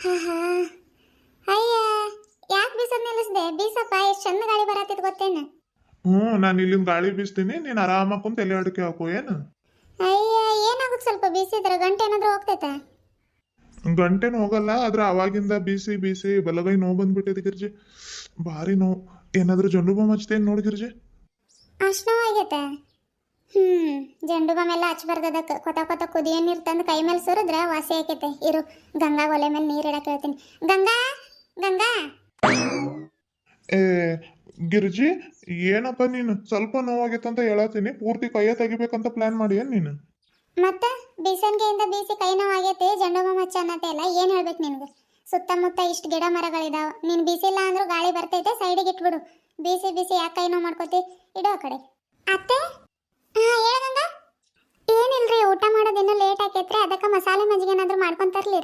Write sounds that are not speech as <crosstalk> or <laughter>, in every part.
ಹಾ ಹಾ. ಅಯ್ಯ ಯಾಕೆ ಬೀಸೋದ್ ನಿಲ್ಲಿಸ್ದೆ? ಬೀಸಪ್ಪ ಎಷ್ಟು ಚಂದ ಗಾಳಿ ಬರತ್ತಿದ್ ಗೊತ್ತೇನು? ಹ್ಞೂ ನಾನು ಇಲ್ಲಿಂದ ಗಾಳಿ ಬೀಸ್ತೀನಿ ನೀನು ಆರಾಮಾಗಿ ಕುಂತ ಎಲೆ ಅಡಿಕೆ ಹಾಕು ಏನು? ಅಯ್ಯ ಏನಾಗುತ್ತೆ ಸ್ವಲ್ಪ ಬೀಸಿದ್ರೆ? ಗಂಟೆ ಏನಾದ್ರೂ ಹೋಗ್ತೈತಾ? ಗಂಟೆನೂ ಹೋಗಲ್ಲ ಆದ್ರೆ ಅವಾಗಿಂದ ಬೀಸಿ ಬೀಸಿ ಬಲಗೈ ನೋವು ಬಂದ್ಬಿಟ್ಟಿದೆ ಗಿರ್ಜಿ. ಭಾರಿ ನೋವು. ಏನಾದ್ರೂ ಜಂಡು ಬಾಂಬ್ ಹಚ್ತೇನೆ ನೋಡಿ ಗಿರ್ಜಿ. ಅಷ್ಟು ಆಗೈತೆ ಹ್ಮ್ ಜಂಡು ಮೇಲೆ ಎಲ್ಲ ಹಚ್ಬಾರ್ದು ಅದಕ್ಕೆ ಕೊತ ಕೊತ ಕುದಿಯ ನೀರು ತಂದು ಕೈ ಮೇಲೆ ಸುರಿದ್ರ ವಾಸಿ ಆಕೈತೆ. ಇರು ಗಂಗಾ ಒಲೆ ಮೇಲೆ ನೀರು ಇಡಕ್ಕೆ ಹೇಳ್ತೀನಿ. ಗಂಗಾ ಗಂಗಾ. ಏ ಗಿರ್ಜಿ ಏನಪ್ಪ ನೀನು? ಸ್ವಲ್ಪ ನೋವಾಗಿತ್ತು ಅಂತ ಹೇಳತ್ತೀನಿ. ಪೂರ್ತಿ ಕೈಯ ತೆಗಿಬೇಕಂತ ಪ್ಲಾನ್ ಮಾಡಿ ಏನ್ ನೀನು? ಮತ್ತೆ ಬೀಸನ್ಗೆಯಿಂದ ಬೀಸಿ ಕೈ ನೋವು ಆಗೈತಿ ಜಂಡು ಬಾಮ ಹಚ್ಚ ಅನ್ನತ್ತೆ ಇಲ್ಲ ಏನು ಹೇಳ್ಬೇಕು ನಿನ್ಗೆ? ಸುತ್ತಮುತ್ತ ಇಷ್ಟು ಗಿಡ ಮರಗಳಿದಾವ. ನೀನು ಬೀಸಿಲ್ಲ ಅಂದ್ರೂ ಗಾಳಿ ಬರ್ತೈತೆ ಸೈಡಿಗೆ ಇಟ್ಬಿಡು. ಬೀಸಿ ಬೀಸಿ ಯಾಕೆ ಕೈ ನೋವು ಮಾಡ್ಕೋತಿ? ಇಡೋ ಆ ಕಡೆ. ಅತ್ತೆ? ಏನಿಲ್ರಿ ಊಟ ಮಾಡೋದೇನೋ ಲೇಟ್ ಆಕೈತ್ರಿ ಅದಕ್ಕೆ ಮಸಾಲೆ ಮಜ್ಜಿಗೆ ಏನಾದ್ರು ಮಾಡ್ಕೊಂಡ್ ತರ್ಲಿ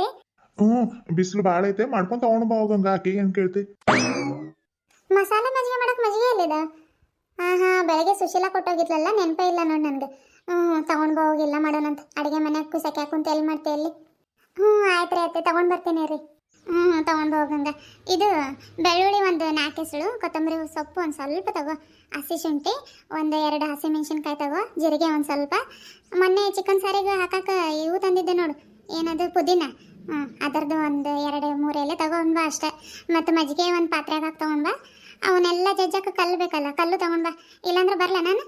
ಹ್ಞೂ ಬಿಸಿಲು ಭಾಳ ಐತೆ ಮಾಡ್ಕೊಂತ ತಗೊಂಡು ಬಾ ಹೋಗಂಗ ಆಕೆಗೆ ಏನು ಕೇಳ್ತಿ? ಮಸಾಲೆ ಮಜ್ಜಿಗೆ ಮಾಡಕ್ ಮಜ್ಜಿಗೆ ಎಲ್ಲಿದ? ಹಾ ಹಾ ಬೆಳಗ್ಗೆ ಸುಶೀಲಾ ಕೊಟ್ಟೋಗಿದ್ಲಲ್ಲ ನೆನಪೇ ಇಲ್ಲ ನೋಡಿ ನನಗೆ. ಹ್ಞೂ ತಗೊಂಡ್ ಬಾ ಹೋಗಿಲ್ಲ ಮಾಡೋಣಂತ. ಅಡುಗೆ ಮನೆಗೆ ಕುಸಕ್ಕೆ ಕುಂತ ಎಲ್ಲಿ ಮಾಡ್ತೆ ಎಲ್ಲಿ? ಹ್ಞೂ ಆಯ್ತು ರೀ ಆಯ್ತು ತಗೊಂಡ್ ಬರ್ತೀನಿ ರೀ. ಹ್ಞೂ, ತಗೊಂಡು ಹೋಗಂಗ ಇದು ಬೆಳ್ಳುಳ್ಳಿ ಒಂದು ನಾಲ್ಕು ಹೆಸಳು, ಕೊತ್ತಂಬರಿ ಸೊಪ್ಪು ಒಂದು ಸ್ವಲ್ಪ ತಗೋ. ಹಸಿ ಶುಂಠಿ, ಒಂದು ಎರಡು ಹಸಿ ಮೆಣಸಿನ್ಕಾಯಿ ತಗೋ, ಜೀರಿಗೆ ಒಂದು ಸ್ವಲ್ಪ. ಮೊನ್ನೆ ಚಿಕನ್ ಸಾರಿಗೆ ಹಾಕಕ್ಕೆ ಇವು ತಂದಿದ್ದೆ ನೋಡು, ಏನದು ಪುದೀನ. ಹ್ಞೂ, ಅದರದ್ದು ಒಂದು ಎರಡು ಮೂರು ಎಲೆ ತಗೊಂಡ್ಬಾ ಅಷ್ಟೇ. ಮತ್ತು ಮಜ್ಜಿಗೆ ಒಂದು ಪಾತ್ರೆಗೆ ಹಾಕಿ ತಗೊಂಡ್ ಬಾ. ಅವನ್ನೆಲ್ಲ ಜಜ್ಜಕ್ಕೆ ಕಲ್ಲು ಬೇಕಲ್ಲ, ಕಲ್ಲು ತೊಗೊಂಡ್ಬಾ ಇಲ್ಲಾಂದ್ರೆ ಬರಲ್ಲ ನಾನು?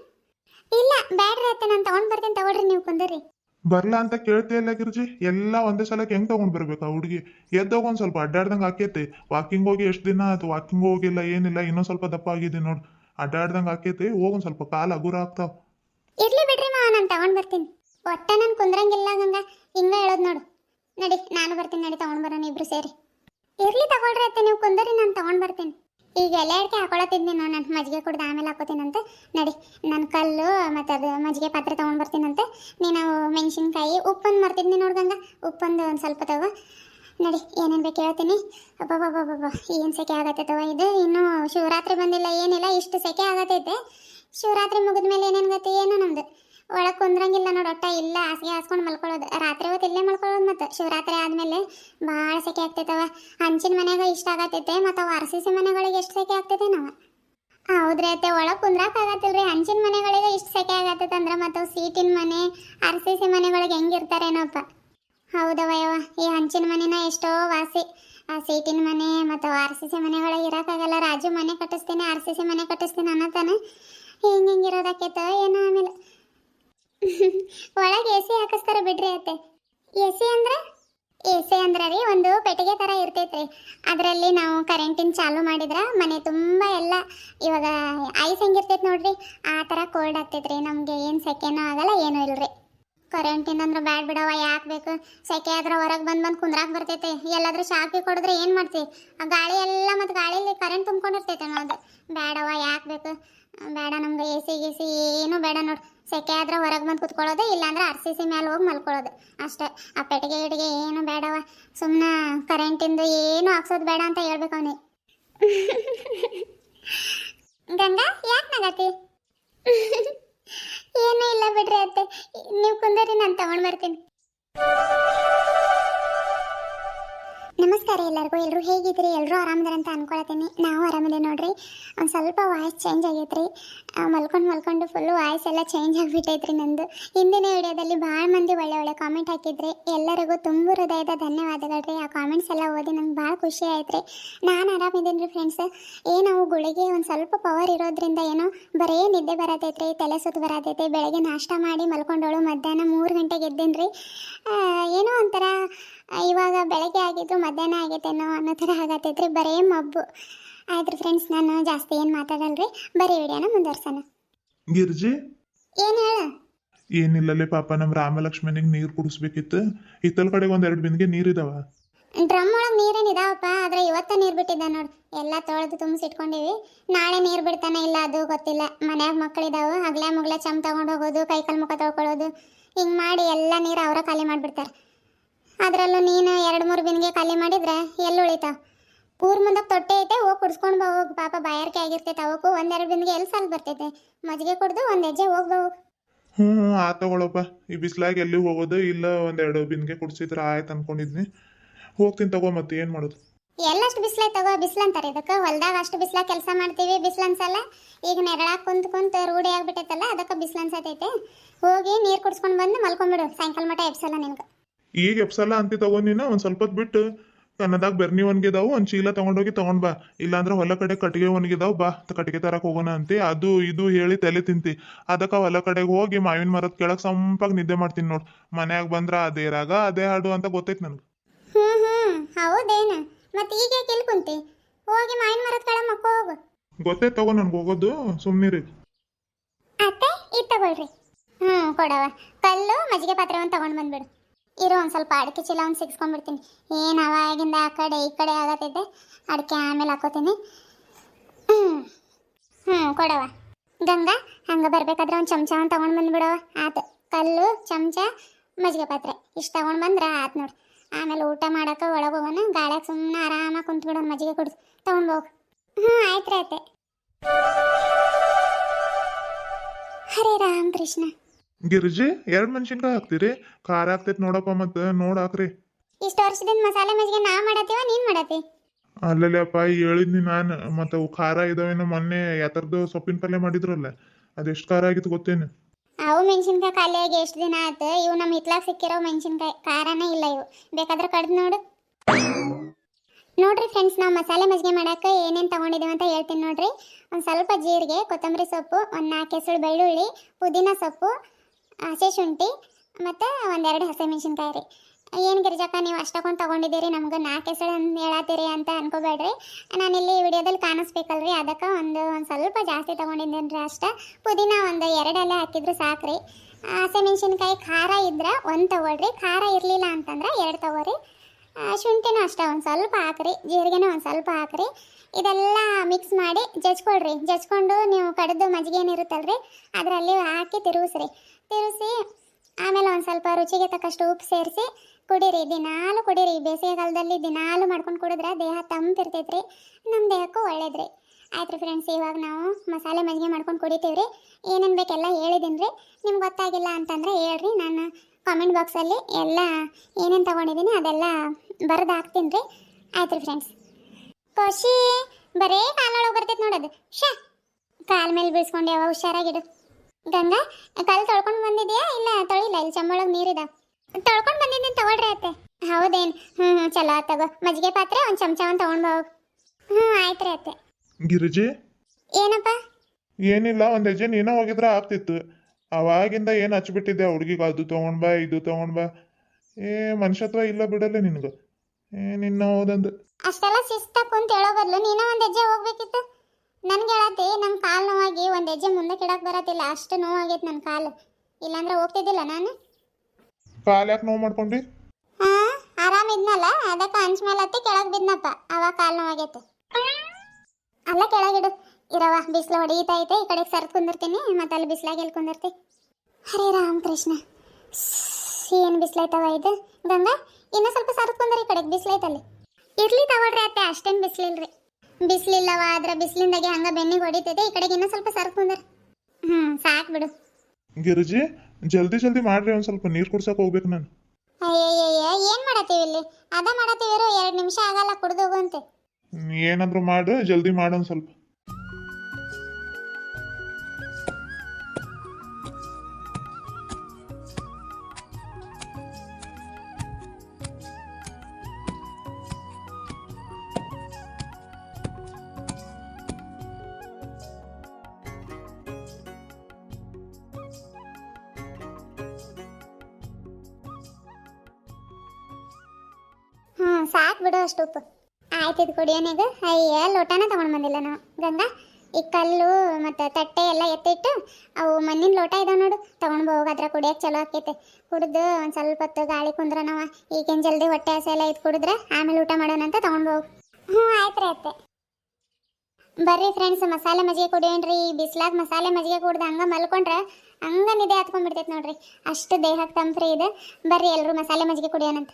ಇಲ್ಲ, ಬ್ಯಾಡ್ರಿ ಅತ್ತೆ, ನಾನು ತೊಗೊಂಡು ಬರ್ತೀನಿ, ತಗೊಳ್ರಿ ನೀವು ಕುಂದರ್ರಿ ಬರ್ಲಾ ಅಂತ ಕೇಳ್ತಿಯಲ್ಲ ಗಿರ್ಜಿ. ಎಲ್ಲ ಒಂದೇ ಸಲಕ್ಕೆ ಹೆಂಗ್ ತಗೊಂಡ್ ಬರ್ಬೇಕು ಆ ಹುಡುಗಿ? ಎದ್ದೋಗ ಒಂದ್ ಸ್ವಲ್ಪ ಅಡ್ಡಾಡ್ದಂಗ ಆಕೇತಿ. ವಾಕಿಂಗ್ ಹೋಗಿ ಎಷ್ಟ್ ದಿನ ಆಯ್ತು? ವಾಕಿಂಗ್ ಹೋಗಿಲ್ಲ, ಏನಿಲ್ಲ, ಇನ್ನೊಂದ್ ಸ್ವಲ್ಪ ದಪ್ಪ ಆಗಿದೆ ನೋಡ್. ಅಡ್ಡಾಡ್ದಂಗ ಆಕೇತಿ, ಹೋಗ್ ಸ್ವಲ್ಪ ಕಾಲ್ ಹಗುರ ಆಗ್ತಾವ. ಇರ್ಲಿ ಬಿಡ್ರಿ ಮಾ ನಾನು ತಗೊಂಡ್ ಬರ್ತೀನಿ. ಒಟ್ಟ ನಾನು ಕುಂದ್ರಂಗಿಲ್ಲ ಗಂಗ ಹಿಂಗ ಹೇಳೋದ್ ನೋಡು. ನಡಿ, ನಾನು ಬರ್ತೀನಿ ನಡಿ, ತಗೊಂಡ್ ಬರೋಣ ಇಬ್ರು ಸೇರಿ. ಇರ್ಲಿ ತಗೊಳ್ರಿ ಅತ್ತೆ, ನೀವು ಕುಂದರಿ, ನಾನು ತಗೊಂಡ್ ಬರ್ತೀನಿ. ಈಗ ಎಲ್ಲ ಅಡಿಕೆ ನಾನು ಮಜ್ಜಿಗೆ ಕುಡ್ದು ಆಮೇಲೆ ಹಾಕೋತೀನಂತೆ. ನಡಿ ನನ್ನ ಕಲ್ಲು ಮತ್ತು ಅದು ಮಜ್ಜಿಗೆ ಪಾತ್ರೆ ತೊಗೊಂಡು ಬರ್ತೀನಂತೆ. ನೀನು ಮೆಣಸಿನ್ಕಾಯಿ ಉಪ್ಪನ್ನು ಮರ್ತಿದ್ನಿ ನೋಡ್ದಂಗೆ ಉಪ್ಪಂದು ಒಂದು ಸ್ವಲ್ಪ ತಗೋ. ನಡಿ, ಏನೇನು ಬೇಕು ಹೇಳ್ತೀನಿ. ಅಬ್ಬಬ್ಬಬ್ಬಬ್ಬ, ಏನು ಸೆಕೆ ಆಗತ್ತೈತವ ಇದು ಇನ್ನೂ ಶಿವರಾತ್ರಿ ಬಂದಿಲ್ಲ, ಏನಿಲ್ಲ, ಇಷ್ಟು ಸೆಕೆ ಆಗತೈತೆ. ಶಿವರಾತ್ರಿ ಮುಗಿದ ಮೇಲೆ ಏನೇನು ಗೊತ್ತೆ ಏನು ನಮ್ದು? ಒಳಗೆ ಕುಂದ್ರಂಗಿಲ್ಲ ನೋಡಿ ಒಟ್ಟ ಇಲ್ಲ, ಹಾಸಿಗೆ ಹಾಸ್ಕೊಂಡು ಮಲ್ಕೊಳ್ಳೋದು. ರಾತ್ರಿ ಹೊತ್ತು ಇಲ್ಲೇ ಮಲ್ಕೊಳ್ಳೋದು ಮತ್ತು. ಶಿವರಾತ್ರಿ ಆದಮೇಲೆ ಭಾಳ ಸೆಕೆ ಆಗ್ತೈತವ. ಹಂಚಿನ ಮನೆಗೆ ಇಷ್ಟ ಆಗತ್ತೈತೆ ಮತ್ತು ಅವು ಆರ್ ಸಿ ಸಿ ಮನೆಗಳಿಗೆ ಎಷ್ಟು ಸೆಕೆ ಆಗ್ತೈತೆ ನಾವು ಹೌದ್ರಿ ಅತ್ತೆ, ಒಳಗೆ ಕುಂದ್ರಕ್ಕೆ ಆಗತ್ತಿಲ್ರಿ. ಹಂಚಿನ ಮನೆಗಳಿಗೆ ಇಷ್ಟು ಸೆಕೆ ಆಗತ್ತೈತೆ ಅಂದ್ರೆ ಮತ್ತು ಸೀಟಿನ ಮನೆ, ಆರ್ ಸಿ ಸಿ ಮನೆಗಳಿಗೆ ಹೆಂಗಿರ್ತಾರೇನೋಪ್ಪ ಹೌದವ ಯವ್ವ, ಈ ಹಂಚಿನ ಮನೆನ ಎಷ್ಟೋ ವಾಸಿ. ಆ ಸೀಟಿನ ಮನೆ ಮತ್ತು ಆರ್ ಸಿ ಸಿ ಮನೆಗಳಿಗೆ ಇರೋಕ್ಕಾಗಲ್ಲ ರಾಜು ಮನೆ ಕಟ್ಟಿಸ್ತೀನಿ, ಆರ್ ಸಿ ಸಿ ಮನೆ ಕಟ್ಟಿಸ್ತೀನಿ ಅನ್ನತಾನೆ ಹಿಂಗೆ ಹಿಂಗಿರೋದಾಕೈತ ಏನೋ ಆಮೇಲೆ. <laughs> ಒಳಗೆ ಎ ಸಿ ಹಾಕಿಸ್ತಾರ ಬಿಡ್ರಿ ಅತ್ತೆ. ಸಿ ಅಂದ್ರೆ? ಎ ಸಿ ಅಂದ್ರೆ ರೀ ಒಂದು ಪೆಟ್ಟಿಗೆ ಥರ ಇರ್ತೈತ್ರಿ. ಅದರಲ್ಲಿ ನಾವು ಕರೆಂಟಿನ ಚಾಲು ಮಾಡಿದ್ರೆ ಮನೆ ತುಂಬ ಎಲ್ಲ ಇವಾಗ ಐಸ್ ಹೆಂಗಿರ್ತೈತೆ ನೋಡ್ರಿ, ಆ ಥರ ಕೋಲ್ಡ್ ಆಗ್ತೈತ್ರಿ. ನಮಗೆ ಏನು ಸೆಕೆನೂ ಆಗಲ್ಲ, ಏನೂ ಇಲ್ರಿ. ಕರೆಂಟಿಂದ ಅಂದ್ರೆ ಬ್ಯಾಡ್ ಬಿಡವ ಯಾಕೆ ಬೇಕು? ಸೆಕೆ ಆದ್ರೆ ಹೊರಗೆ ಬಂದು ಬಂದು ಕುಂದ್ರಾಕ್ ಬರ್ತೈತೆ. ಎಲ್ಲಾದ್ರೂ ಶಾಕಿ ಕೊಡಿದ್ರೆ ಏನು ಮಾಡ್ತಿ? ಆ ಗಾಳಿ ಎಲ್ಲ ಮತ್ತು ಗಾಳಿಯಲ್ಲಿ ಕರೆಂಟ್ ತುಂಬ್ಕೊಂಡಿರ್ತೈತೆ ಅದು ಬ್ಯಾಡವ ಯಾಕೆ ಬೇಕು? ಬೇಡ ನಮ್ಗೆ ಎ ಸಿ ಗಿಸಿ ಏನು ಬೇಡ ನೋಡಿ. ಸೆಕೆ ಆದ್ರೆ ಹೊರಗೆ ಬಂದು ಕುತ್ಕೊಳ್ಳೋದು, ಇಲ್ಲಾಂದ್ರೆ ಆರ್ ಸಿ ಸಿ ಮೇಲೆ ಹೋಗಿ ಮಲ್ಕೊಳ್ಳೋದು. ಅಷ್ಟೇ. ಆ ಪೆಟ್ಟಿಗೆ ಗಿಟಿಗೆ ಏನು ಬೇಡವ ಸುಮ್ಮನೆ ಕರೆಂಟಿಂದು ಏನು ಹಾಕ್ಸೋದು ಬೇಡ ಅಂತ ಹೇಳ್ಬೇಕು ಅವನಿಗೆ. ಗಂಗಾ, ಯಾಕೆ ನಗತಿ? ಏನೂ ಇಲ್ಲ ಬಿಡ್ರಿ ಅತ್ತೆ. ನೀವು ಕುಂದರಿ ನಾನು ತಗೊಂಡ್ ಬರ್ತೀನಿ. ನಮಸ್ಕಾರ ಎಲ್ಲರಿಗೂ ಎಲ್ಲರೂ ಹೇಗಿದ್ರಿ ಎಲ್ಲರೂ ಆರಾಮದಾರ ಅಂತ ಅನ್ಕೊಳತೀನಿ ನಾವು ಆರಾಮಿದೆ ನೋಡ್ರಿ. ಒಂದು ಸ್ವಲ್ಪ ವಾಯ್ಸ್ ಚೇಂಜ್ ಆಗೈತ್ರಿ. ಮಲ್ಕೊಂಡು ಮಲ್ಕೊಂಡು ಫುಲ್ಲು ವಾಯ್ಸ್ ಎಲ್ಲ ಚೇಂಜ್ ಆಗಿಬಿಟ್ಟೈತ್ರಿ ನಂದು. ಹಿಂದಿನ ವಿಡಿಯೋದಲ್ಲಿ ಭಾಳ ಮಂದಿ ಒಳ್ಳೆ ಒಳ್ಳೆ ಕಾಮೆಂಟ್ ಹಾಕಿದ್ರಿ. ಎಲ್ಲರಿಗೂ ತುಂಬ ಹೃದಯದ ಧನ್ಯವಾದಗಳು ರೀ ಆ ಕಾಮೆಂಟ್ಸ್ ಎಲ್ಲ ಓದಿ ನಂಗೆ ಭಾಳ ಖುಷಿ ಆಯ್ತು ರೀ ನಾನು ಆರಾಮಿದ್ದೀನಿ ರೀ ಫ್ರೆಂಡ್ಸ್ ಏನವು ಗುಳಿಗೆ ಒಂದು ಸ್ವಲ್ಪ ಪವರ್ ಇರೋದ್ರಿಂದ ಏನೋ ಬರೇ ನಿದ್ದೆ ಬರತೈತ್ರಿ, ತಲೆ ಸುತ್ತು ಬರತೈತೆ ಬೆಳಗ್ಗೆ ನಾಷ್ಟ ಮಾಡಿ ಮಲ್ಕೊಂಡೋಳು ಮಧ್ಯಾಹ್ನ ಮೂರು ಗಂಟೆಗೆ ಎದ್ದೇನು ರೀ ಏನೋ ಒಂಥರ ಇವಾಗ ಬೆಳಗ್ಗೆ ಆಗಿದ್ದು ಮಧ್ಯಾಹ್ನ ಆಗೈತೇನೋ ಅನ್ನೋ ಥರ ಆಗತ್ತೈತ್ರಿ ಬರೇ ಮಬ್ಬು. ಆಯ್ತು ಫ್ರೆಂಡ್ಸ್ ನಾನು ಜಾಸ್ತಿ ಏನು ಮಾತಾಡಲ್ರಿ. ಬರೀ ವಿಡಿಯೋನ ಮುಂದುವರ್ಸೋಣ. ಗಿರ್ಜಿ? ಏನು ಹೇಳ? ಏನಿಲ್ಲಲೇ ಪಾಪ ನಮ್ಮ ರಾಮಲಕ್ಷ್ಮಣಿಗೆ ನೀರು ಕುಡಿಸ್ಬೇಕಿತ್ತು. ಹಿತ್ತಲ ಕಡೆಗೆ ಒಂದ್ ಎರಡು ಬಿಂದಿಗೆ ನೀರಿದಾವ ಡ್ರಮ್ ಒಳಗೆ ನೀರೇನು ಇದಾವಪ್ಪ? ಆದ್ರೆ ಇವತ್ತ ನೀರು ಬಿಟ್ಟಿದ್ದ ನೋಡಿ. ಎಲ್ಲ ತೊಳೆದು ತುಂಬಿಸಿಟ್ಕೊಂಡಿವಿ ನಾಳೆ ನೀರು ಬಿಡ್ತಾನೆ ಇಲ್ಲ ಅದು ಗೊತ್ತಿಲ್ಲ. ಮನ್ಯಾಗ ಮಕ್ಕಳಿದಾವು ಹಗ್ಲೆ ಮುಗ್ಲೆ ಚಮ್ ತಗೊಂಡು ಹೋಗೋದು ಕೈಕಾಲು ಮುಖ ತೊಳ್ಕೊಳ್ಳೋದು ಹಿಂಗೆ ಮಾಡಿ ಎಲ್ಲ ನೀರು ಅವರ ಖಾಲಿ ಮಾಡಿಬಿಡ್ತಾರೆ. ಅದರಲ್ಲೂ ನೀನು ಎರಡು ಮೂರು ಬಿನ್ಗೆ ಖಾಲಿ ಮಾಡಿದ್ರೆ ಎಲ್ಲಿ ಉಳಿತಾವ ಊರ್ ಮುಂದೆ ತೊಟ್ಟೆ ಐತೆ ಹೋಗಿ ಕುಡ್ಸ್ಕೊಂಡು ಬಾ ಹೋಗಿ. ಪಾಪ ಬಾಯಾರಿಕೆ ಆಗಿರ್ತೈತೆ ಅವಕ್ಕೂ. ಒಂದೆರಡು ಬಿನ್ಗೆ ಎಲ್ಲಿ ಸಾಲ ಬರ್ತೈತೆ? ಮಜ್ಜಿಗೆ ಕುಡ್ದು ಒಂದು ಹೆಜ್ಜೆ ಹೋಗ್ಬೋ ಹ್ಞೂ ಆ ತಗೊಳಪ್ಪ. ಈ ಬಿಸಿಲಾಗಿ ಎಲ್ಲಿ ಹೋಗೋದು? ಇಲ್ಲ ಒಂದೆರಡು ಬಿನ್ಗೆ ಕುಡ್ಸಿದ್ರೆ ಆಯ್ತು ಅನ್ಕೊಂಡಿದ್ನಿ. ಹೋಗ್ತೀನಿ ತಗೋ ಮತ್ತೆ ಏನು ಮಾಡೋದು? ಎಲ್ಲಷ್ಟು ಬಿಸಿಲೈ ತಗೋ ಬಿಸಿಲು ಅಂತಾರೆ ಇದಕ್ಕೆ. ಹೊಲ್ದಾಗ ಅಷ್ಟು ಬಿಸಿಲ ಕೆಲಸ ಮಾಡ್ತೀವಿ ಬಿಸಿಲು ಅನ್ಸಲ್ಲ. ಈಗ ನೆರಳಾಗ ಕುಂತ ಕುಂತ ರೂಢಿ ಆಗ್ಬಿಟ್ಟೈತಲ್ಲ ಅದಕ್ಕೆ ಬಿಸಿಲು ಅನ್ಸತೈತೆ. ಹೋಗಿ ನೀರು ಕುಡ್ಸ್ಕೊಂಡು ಬಂದು ಮಲ್ಕೊಂಬಿಡು. ಸಾಯಂಕಾಲ ಮಟ್ಟ ಎಬ್ಸಲ್ಲ ನಿನ್ಗೆ ಈಗ ಎಪ್ಸಲ್ಲ ಅಂತಿ ತಗೊಂಡಿನ ಒಂದು ಸ್ವಲ್ಪ ಬಿಟ್ಟು ಕನ್ನದಾಗ ಬೆರ್ನಿ ಒಣಗಿದಾವು ಒಂದು ಚೀಲ ತಗೊಂಡೋಗಿ ತಗೊಂಡ್ ಬಾ. ಇಲ್ಲಾಂದ್ರೆ ಹೊಲ ಕಡೆ ಕಟ್ಟಿಗೆ ಒಣಗಿದಾವು ಬಾ ಕಟ್ಟಿಗೆ ತರಕ್ ಹೋಗೋಣ ಅಂತಿ. ಅದು ಇದು ಹೇಳಿ ತಲೆ ತಿಂತಿ. ಅದಕ್ಕೆ ಹೊಲ ಕಡೆಗೆ ಹೋಗಿ ಮಾವಿನ ಮರದ ಕೆಳಗೆ ಸಂಪಾಗಿ ನಿದ್ದೆ ಮಾಡ್ತೀನಿ ನೋಡು. ಮನ್ಯಾಗ ಬಂದ್ರ ಅದೇ ರಾಗ ಅದೇ ಹಾಡು ಅಂತ ಗೊತ್ತೈತೆ ನನಗೆ. ಹ್ಞೂ ಹ್ಞೂ ಹೌದೇನು? ಮತ್ತೆ ಈಗ ಯಾಕೆ ಎಲ್ಲಿ ಕುಂತಿ? ಹೋಗಿ ಮಾವಿನ ಮರದ ಕೆಳ ಮಕ್ಕೋ ಹೋಗು. ಗೊತ್ತೈತೆ ತಗೋ ನನ್ಗೆ ಹೋಗೋದು ಸುಮ್ಮನಿರಿ ಅತ್ತೆ ಇದು ತಗೊಳ್ರಿ. ಹ್ಮ್ ಕೊಡವ. ಕಲ್ಲು ಮಜ್ಜಿಗೆ ಪಾತ್ರೆ ತಗೊಂಡ್ ಬಂದ್ಬಿಡು. ಇರೋ, ಒಂದು ಸ್ವಲ್ಪ ಅಡಿಕೆ ಚೀಲ ಒಂದು ಸಿಕ್ಸ್ಕೊಂಡ್ಬಿಡ್ತೀನಿ ಏನು ಅವಾಗಿಂದ ಆ ಕಡೆ, ಈ ಕಡೆ ಆಗತ್ತಿದ್ದೆ. ಅಡಿಕೆ ಆಮೇಲೆ ಹಾಕೋತೀನಿ. ಹ್ಞೂ ಕೊಡವ ಗಂಗಾ, ಹಂಗೆ ಬರ್ಬೇಕಾದ್ರೆ ಒಂದು ಚಮಚ ಒಂದು ತೊಗೊಂಡು ಬಂದುಬಿಡವ ಆತು, ಕಲ್ಲು, ಚಮಚ, ಮಜ್ಜಿಗೆ ಪಾತ್ರೆ. ಇಷ್ಟು ತೊಗೊಂಡು ಬಂದ್ರೆ ಆತು ನೋಡಿ. ಆಮೇಲೆ ಊಟ ಮಾಡೋಕೆ ಒಳಗೆ ಹೋಗೋಣ. ಗಾಳ್ಯಾಗ ಸುಮ್ಮನೆ ಆರಾಮಾಗಿ ಕುಂತ್ಬಿಡೋಣ, ಮಜ್ಜಿಗೆ ಕುಡಿದು ತೊಗೊಂಡು ಹೋಗು. ಹ್ಞೂ ಆಯ್ತು ಆಯ್ತೆ ಹರೇ ರಾಮ್ ಕೃಷ್ಣ. ಗಿರ್ಜಿ ಎರಡು ಮೆಣಸಿನ್ಕಾಯಿ ಹಾಕ್ತೀರಿ. ಖಾರ ಆಗ್ತೈತೆ ನೋಡಪ್ಪ ಮತ್ತೆ ನೋಡಿ ಹಾಕ್ರಿ. ಇಷ್ಟು ವರ್ಷದಿಂದ ಮಸಾಲೆ ಮಜ್ಜಿಗೆ ನಾ ಮಾಡತ್ತೀವ ನೀನ್ ಮಾಡತ್ತಿ? ಅಲ್ಲಲ್ಲಪ್ಪ ಹೇಳಿದ್ನಿ ನಾನು. ಮತ್ತೆ ಅವು ಖಾರ ಇದಾವೇನೋ ಮೊನ್ನೆ ಯಾತರದ್ದು ಸೊಪ್ಪಿನ ಪಲ್ಯ ಮಾಡಿದ್ರಲ್ಲ ಅದೆಷ್ಟು ಖಾರ ಆಗಿತ್ತು ಗೊತ್ತೇನು? ಅವು ಮೆಣಸಿನ್ಕಾಯಿ ಖಾಲಿಯಾಗಿ ಎಷ್ಟು ದಿನ ಆಯ್ತು ಇವು ನಮ್ಮ ಹಿತ್ಲಾಗ ಸಿಕ್ಕಿರೋ ಮೆಣಸಿನ್ಕಾಯಿ ಖಾರನೇ ಇಲ್ಲ ಇವು. ಬೇಕಾದ್ರೆ ಕಡ್ದು ನೋಡು. ನೋಡ್ರಿ ಫ್ರೆಂಡ್ಸ್ ನಾವು ಮಸಾಲೆ ಮಜ್ಜಿಗೆ ಮಾಡೋಕ್ಕೆ ಏನೇನು ತೊಗೊಂಡಿದ್ದೀವಿ ಅಂತ ಹೇಳ್ತೀನಿ ನೋಡ್ರಿ. ಒಂದು ಸ್ವಲ್ಪ ಜೀರಿಗೆ ಕೊತ್ತಂಬರಿ ಸೊಪ್ಪು ಒಂದು ನಾಲ್ಕು ಹೆಸರು ಬೆಳ್ಳುಳ್ಳಿ ಪುದೀನ ಸೊಪ್ಪು ಹಸಿ ಶುಂಠಿ ಮತ್ತು ಒಂದೆರಡು ಹಸಿಮೆಣ್ಸಿನ್ಕಾಯಿ ರೀ. ಏನು ಗಿರಿಜಕ್ಕ, ನೀವು ಅಷ್ಟಕ್ಕೊಂದು ತೊಗೊಂಡಿದ್ದೀರಿ, ನಮ್ಗೆ ನಾಲ್ಕು ಹೆಸರು ಹೇಳತ್ತೀರಿ ಅಂತ ಅನ್ಕೋಬೇಡ್ರಿ. ನಾನಿಲ್ಲಿ ವಿಡಿಯೋದಲ್ಲಿ ಕಾಣಿಸ್ಬೇಕಲ್ರಿ, ಅದಕ್ಕೆ ಒಂದು ಒಂದು ಸ್ವಲ್ಪ ಜಾಸ್ತಿ ತೊಗೊಂಡಿದ್ದೇನೆ ರೀ ಅಷ್ಟೇ. ಪುದೀನ ಒಂದು ಎರಡು ಎಲೆ ಸಾಕು ರೀ ಹಸಿಮೆಣ್ಸಿನ್ಕಾಯಿ ಖಾರ ಇದ್ರೆ ಒಂದು ತೊಗೊಳ್ರಿ, ಖಾರ ಇರಲಿಲ್ಲ ಅಂತಂದ್ರೆ ಎರಡು ತಗೋರಿ ಶುಂಠಿನೂ ಅಷ್ಟೇ, ಒಂದು ಸ್ವಲ್ಪ ಹಾಕ್ರಿ, ಜೀರಿಗೆನೂ ಒಂದು ಸ್ವಲ್ಪ ಹಾಕ್ರಿ. ಇದೆಲ್ಲ ಮಿಕ್ಸ್ ಮಾಡಿ ಜಜ್ಕೊಳ್ರಿ. ಜಜ್ಕೊಂಡು ನೀವು ಕಡ್ದು ಮಜ್ಜಿಗೆ ಏನಿರುತ್ತಲ್ರಿ ಅದರಲ್ಲಿ ಹಾಕಿ ತಿರುಗಿಸ್ರಿ. ತಿರುಗಿಸಿ ಆಮೇಲೆ ಒಂದು ಸ್ವಲ್ಪ ರುಚಿಗೆ ತಕ್ಕಷ್ಟು ಉಪ್ಪು ಸೇರಿಸಿ, ಕುಡೀರಿ, ದಿನಾಲು ಕುಡೀರಿ. ಬೇಸಿಗೆಗಾಲದಲ್ಲಿ ದಿನಾಲು ಮಾಡ್ಕೊಂಡು ಕುಡಿದ್ರೆ ದೇಹ ತಂಪಿರ್ತೈತ್ರಿ ನಮ್ಮ ದೇಹಕ್ಕೂ ಒಳ್ಳೇದ್ರಿ. ಆಯ್ತು ರೀ ಫ್ರೆಂಡ್ಸ್ ಇವಾಗ ನಾವು ಮಸಾಲೆ ಮಜ್ಜಿಗೆ ಮಾಡ್ಕೊಂಡು ಕುಡಿತೀವಿ ರೀ ಏನೇನು ಬೇಕೆಲ್ಲ ಹೇಳಿದ್ದೀನಿ ರೀ ನಿಮ್ಗೆ ಗೊತ್ತಾಗಿಲ್ಲ ಅಂತಂದರೆ ಹೇಳ್ರಿ. ನಾನು ಕಾಮೆಂಟ್ ಬಾಕ್ಸಲ್ಲಿ ಎಲ್ಲ ಏನೇನು ತೊಗೊಂಡಿದ್ದೀನಿ ಅದೆಲ್ಲ ಬರೆದು ಹಾಕ್ತೀನಿ ರೀ ಆಯ್ತು ರೀ ಫ್ರೆಂಡ್ಸ್ ಖುಷಿ ಬರೇ ಕಾಲೊಳಗೆ ಬರ್ತೈತೆ ನೋಡೋದು ಶಾ ಕಾಲ್ ಮೇಲೆ ಬೀಳ್ಸ್ಕೊಂಡು ಯಾವ ಹುಷಾರಾಗಿಡು. ಗಂಗಾ ಕಲ್ ತೊಳ್ಕೊಂಡು ಬಂದಿದ್ಯಾ? ಇಲ್ಲ ತೊಳಿಲ್ಲ ಇಲ್ಲಿ ಚಮ್ಮೊಳಗೆ ನೀರಿದ. ತೊಳ್ಕೊಂಡು ಬಂದಿದ್ದೀನಿ ತಗೊಳ್ರಿ ಅತ್ತೆ. ಹೌದೇನು? ಹ್ಞೂ ಹ್ಞೂ ಚಲೋ ತಗೋ. ಮಜ್ಜಿಗೆ ಪಾತ್ರೆ ಒಂದು ಚಮಚ ಒಂದು ತೊಗೊಂಡು ಹೋಗು. ಹ್ಞೂ ಆಯ್ತು ರೀ ಅತ್ತೆ. ಗಿರಿಜಿ? ಏನಪ್ಪ? ಏನಿಲ್ಲ ಒಂದ್ ಹೆಜ್ಜೆ ನೀನ ಹೋಗಿದ್ರ ಆಗ್ತಿತ್ತು. ಅವಾಗಿಂದ ಏನು ಹಚ್ಬಿಟ್ಟಿದ್ದೆ ಹುಡ್ಗಿಗೆ? ಅದು ತಗೊಂಡ್ ಬಾ ಇದು ತಗೊಂಡ್ ಬಾ. ಏ ಮನುಷ್ಯತ್ವ ಇಲ್ಲ ಬಿಡಲ್ಲ ನಿನಗೆ. ಏ ನಿನ್ನ ಹೋದಂದು. ಅಷ್ಟೆಲ್ಲ ಶಿಸ್ತಾಗಿ ಕುಂತ ಹೇಳೋ ಬದಲು ನೀನ ಒಂದು ಹೆಜ್ಜೆ ಹೋಗ್ಬೇಕಿತ್ತು? ನನ್ಗೆ ಹೇಳತ್ತಿ ನನ್ನ ಕಾಲು ನೋವಾಗಿ ಒಂದು ಹೆಜ್ಜೆ ಮುಂದೆ ಕೆಡಕ್ ಬರತ್ತಿಲ್ಲ ಅಷ್ಟು ನೋವಾಗೈತೆ ನನ್ನ ಕಾಲು. ಇಲ್ಲಾಂದ್ರೆ ಹೋಗ್ತಿದ್ದಿಲ್ಲ ನಾನು. ಕಾಲ್ ಯಾಕೆ ನೋವು ಮಾಡ್ಕೊಂಡಿ ಹಾ ಆರಾಮ ಇದ್ನಲ್ಲ ಅದಕ್ಕೆ ಹಂಚ್ ಮೇಲೆ ಹತ್ತಿ ಕೆಳಗೆ ಬಿದ್ನಪ್ಪ ಅವಾಗ ಕಾಲು ನೋವಾಗೈತೆ. ಅಲ್ಲ ಕೆಳಗಿಡು ಇರವ ಬಿಸಿಲು ಐತೆ ಈ ಕಡೆಗೆ ಸರ್ದು ಕುಂದಿರ್ತೀನಿ ಮತ್ತೆ ಅಲ್ಲಿ ಬಿಸಿಲಾಗಿ ಎಲ್ಲಿ ಕುಂದಿರ್ತಿ? ಹರೇ ರಾಮ್ ಕೃಷ್ಣ ಏನು ಬಿಸಿಲೈತವ ಇದು? ಗಂಗಾ ಇನ್ನೂ ಸ್ವಲ್ಪ ಸರ್ದು ಕುಂದ್ರ ಈ ಕಡೆಗೆ ಬಿಸಿಲೈತಲ್ಲಿ ಇರ್ಲಿ ತಗೊಳ್ರಿ ಅತ್ತೆ ಅಷ್ಟೇನು ಬಿಸಿಲಿಲ್ರಿ ಬಿಸಿಲಿಲ್ಲವ ಆದ್ರೆ ಬಿಸಿಲಿಂದಾಗೆ ಹಂಗ ಬೆನ್ನಿಗೆ ಹೊಡಿತೈತೆ ಈ ಕಡೆಗೆ ಇನ್ನೂ ಸ್ವಲ್ಪ ಸರ್ದ್ ಕುಂದ್ರ ಹ್ಞೂ ಸಾಕ್ ಬಿಡು. ಗಿರುಜಿ ಜಲ್ದಿ ಜಲ್ದಿ ಮಾಡ್ರಿ ಒಂದ್ ಸ್ವಲ್ಪ ನೀರು ಕುಡ್ಸಕ್ ಹೋಗ್ಬೇಕು ನಾನು. ಅಯ್ಯಯ್ಯಯ್ಯ ಏನು ಮಾಡತ್ತೀವಿ ಇಲ್ಲಿ? ಅದ ಮಾಡತ್ತೀವಿರೋ ಎರಡು ನಿಮಿಷ ಆಗಲ್ಲ ಕುಡ್ದು ಹೋಗುವಂತೆ ಏನಂದ್ರು ಮಾಡು ಜಲ್ದಿ ಮಾಡು ಒಂದ್ ಸ್ವಲ್ಪ. ಸಾಕು ಬಿಡು ಅಷ್ಟು ಉಪ್ಪು. ಆಯ್ತು ಇದು ಕುಡಿಯೋನಿಗೆ ಅಯ್ಯ, ಲೋಟನ ತಗೊಂಡು ಬಂದಿಲ್ಲ ನಾವು. ಗಂಗಾ, ಈ ಕಲ್ಲು ಮತ್ತು ತಟ್ಟೆ ಎಲ್ಲ ಎತ್ತಿಟ್ಟು ಅವು ಮಣ್ಣಿನ ಲೋಟ ಇದಾವೆ ನೋಡು. ತೊಗೊಂಡು ಅದ್ರ ಕುಡಿಯೋಕೆ ಚಲೋ ಆಕೈತೆ. ಕುಡಿದು ಒಂದು ಸ್ವಲ್ಪ ಹೊತ್ತು ಗಾಳಿ ಕುಂದ್ರ ನಾವು. ಈಗೇನು ಜಲ್ದಿ ಹೊಟ್ಟೆ ಹಸೆ ಎಲ್ಲ ಇದು ಕುಡಿದ್ರೆ ಆಮೇಲೆ ಊಟ ಮಾಡೋಣ ಅಂತ ತೊಗೊಂಡು ಹೋಗು. ಹ್ಞೂ, ಆಯ್ತು ರೀ ಬರ್ರಿ ಫ್ರೆಂಡ್ಸ್ ಮಸಾಲೆ ಮಜ್ಜಿಗೆ ಕುಡಿಯೋಣ್ರಿ ಬಿಸ್ಲಾಗ ಮಸಾಲೆ ಮಜ್ಜಿಗೆ ಕುಡ್ದು ಹಂಗೆ ಮಲ್ಕೊಂಡ್ರೆ ಹಂಗೆ ನಿದ್ದೆ ಹತ್ಕೊಂಡ್ಬಿಡ್ತೈತೆ ನೋಡ್ರಿ. ಅಷ್ಟು ದೇಹಕ್ಕೆ ತಂಪ್ರಿ ಇದೆ. ಬರ್ರಿ ಎಲ್ಲರೂ ಮಸಾಲೆ ಮಜ್ಜಿಗೆ ಕುಡಿಯೋಣಂತ.